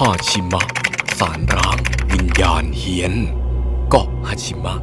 ฮาชิมะ สารร้าง วิญญาณเฮียน เกาะฮาชิมะ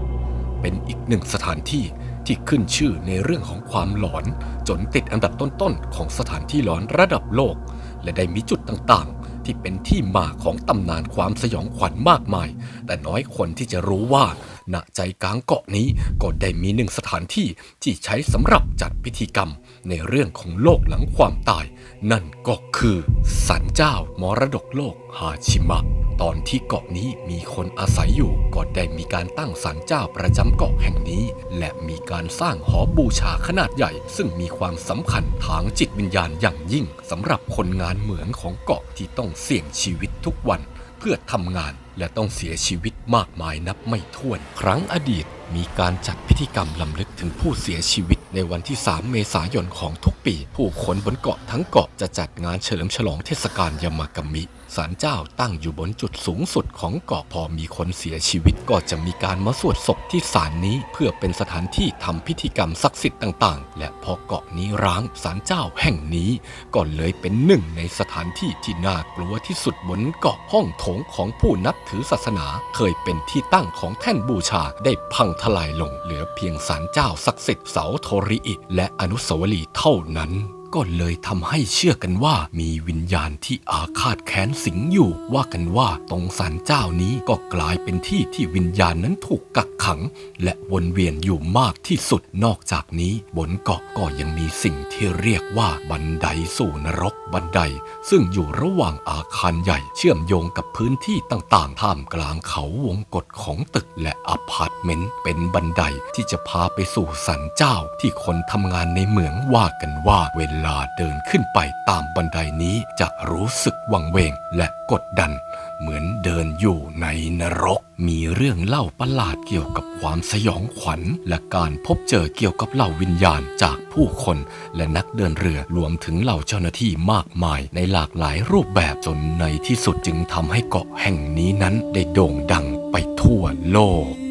เป็นอีกหนึ่งสถานที่ที่ขึ้นชื่อในเรื่องของความหลอน จนติดอันดับต้นๆ ของสถานที่หลอนระดับโลก และได้มีจุดต่างๆ ที่เป็นที่มาของตำนานความสยองขวัญมากมาย แต่น้อยคนที่จะรู้ว่าณใจกลางเกาะนี้ก็ได้มีหนึ่งสถานที่ที่ใช้สำหรับจัดพิธีกรรมในเรื่องของโลกหลังความตาย นั่นก็คือ ศาลเจ้ามรดกโลกฮาชิมะ ตอนที่เกาะนี้มีคนอาศัยอยู่ก็ได้มีการตั้งศาลเจ้าประจำเกาะแห่งนี้ และมีการสร้างหอบูชาขนาดใหญ่ ซึ่งมีความสำคัญทางจิตวิญญาณอย่างยิ่งสำหรับคนงานเหมืองของเกาะที่ต้องเสี่ยงชีวิตทุกวัน เพื่อทำงานและต้องเสียชีวิตมากมายนับไม่ถ้วน ครั้งอดีตมีการจัดพิธีกรรมลำลึกถึงผู้เสียชีวิตในวันที่ 3 เมษายนของทุกปี ผู้คนบนเกาะทั้งเกาะจะจัดงานเฉลิมฉลองเทศกาลยามากามิศาลเจ้าตั้งอยู่บนจุดสูงสุดของเกาะพอมีคนเสียชีวิตก็จะมีการมาสวดศพที่ศาลนี้ เพื่อเป็นสถานที่ทำพิธีกรรมศักดิ์สิทธิ์ต่างๆ และพอเกาะนี้ร้างศาลเจ้าแห่งนี้ก็เลยเป็นหนึ่งในสถานที่ที่น่ากลัวที่สุดบนเกาะห้องโถงของผู้นับถือศาสนา เคยเป็นที่ตั้งของแท่นบูชาได้พังทลายลงเหลือเพียงศาลเจ้าศักดิ์สิทธิ์เสาโทริอิและอนุสาวรีย์เท่านั้น ก็เลยทำให้เชื่อกันว่ามีวิญญาณที่อาฆาตแค้นสิงอยู่ ว่ากันว่าตรงศาลเจ้านี้ก็กลายเป็นที่ที่วิญญาณนั้นถูกกักขัง และวนเวียนอยู่มากที่สุดนอกจากนี้บนเกาะก็ยังมีสิ่งที่เรียกว่าบันไดสู่นรกบันได ซึ่งอยู่ระหว่างอาคารใหญ่ เชื่อมโยงกับพื้นที่ต่างๆท่ามกลางเขาวงกฏของตึกและอพาร์ตเมนต์เป็นบันไดที่จะพาไปสู่สันเจ้าที่คนทำงานในเหมืองว่ากันว่าเวลาเดินขึ้นไปตามบันไดนี้จะรู้สึกวังเวงและกดดัน เหมือนเดินอยู่ในนรก มีเรื่องเล่าประหลาดเกี่ยวกับความสยองขวัญ และการพบเจอเกี่ยวกับเหล่าวิญญาณจากผู้คนและนักเดินเรือรวมถึงเหล่าเจ้าหน้าที่มากมายในหลากหลายรูปแบบจนในที่สุดจึงทำให้เกาะแห่งนี้นั้นได้โด่งดังไปทั่วโลก